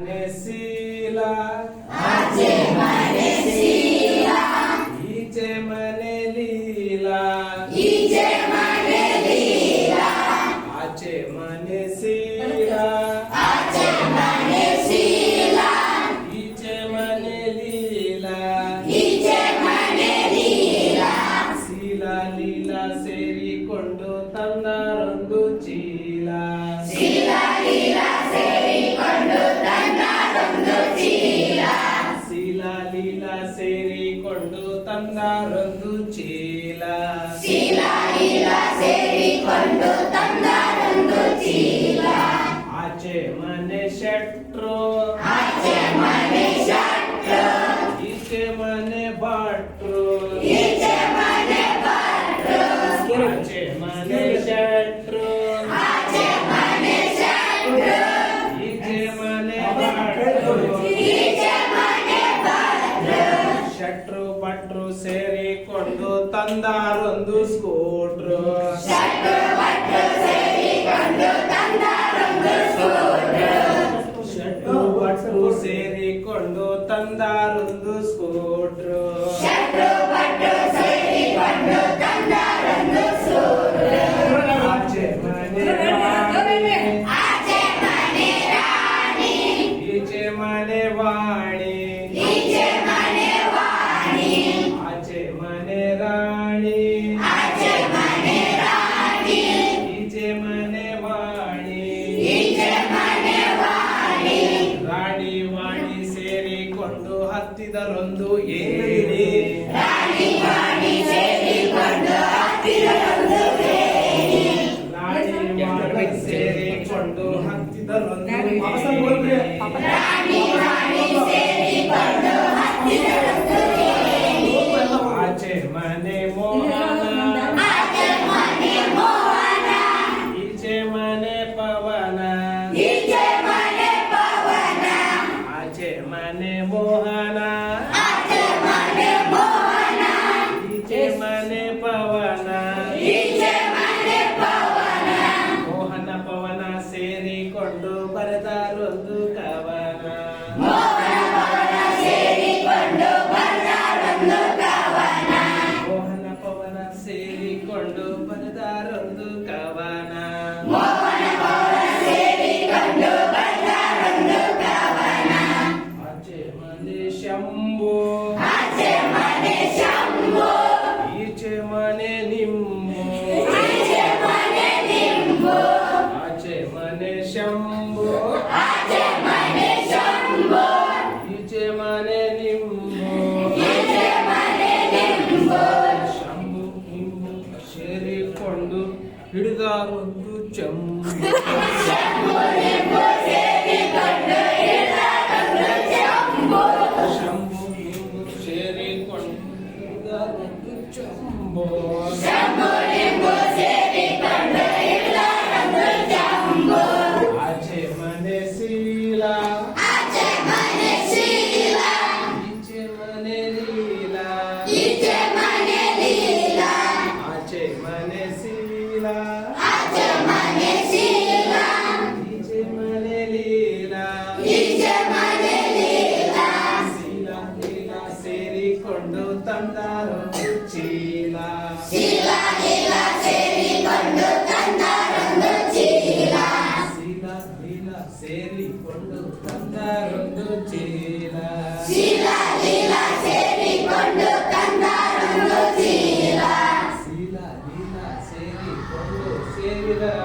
নেশিলা ಲೀಲಾ ಸೇರಿಕೊಂಡು ತಂದಾರೊಂದು ಚೀಲ ಆಚೆ ಮನೆ ಶೆಟ್ರು ರಂಗಿಸ್ಕೊಟ್ರು ಷಟ್ಟು ಸೇರಿಕೊಂಡು ತಂದಾರೊಂದು ಸ್ಕೂಟ್ರು. ಹತ್ತಿದರೊಂದು ಏಣಿ ರಾಣಿ ವಾಣಿ ಸೇರಿಕೊಂಡು ಹತ್ತಿದರೊಂದು ಏಣಿ. ಆಚೆ ಮನೆ ಮೋಹನ ಈಚೆ ಮನೆ ಪವನ ಆಚೆ ಮನೆ ಮೋಹನ ಮನೆ ಶಂಭು ಈಚೆ ಮನೆ ನಿಂಬು ಶಂಭು ನಿಂಬು ಸೇರಿಕೊಂಡು ಹಿಡಿದ ಒಂದು ಚೆಂಬು ಸೇರಿಕೊಂಡು ತಂದಾರೊಂದು ಚೀಲ ಶೀಲ ಲೀಲಾ ಸೇರಿಕೊಂಡು ತಂದಾರೊಂದು ಚೀಲ ಶೀಲ ಲೀಲಾ ಸೇರಿಕೊಂಡು ಸೇರಿದವರ ಸ್ಕೂಲ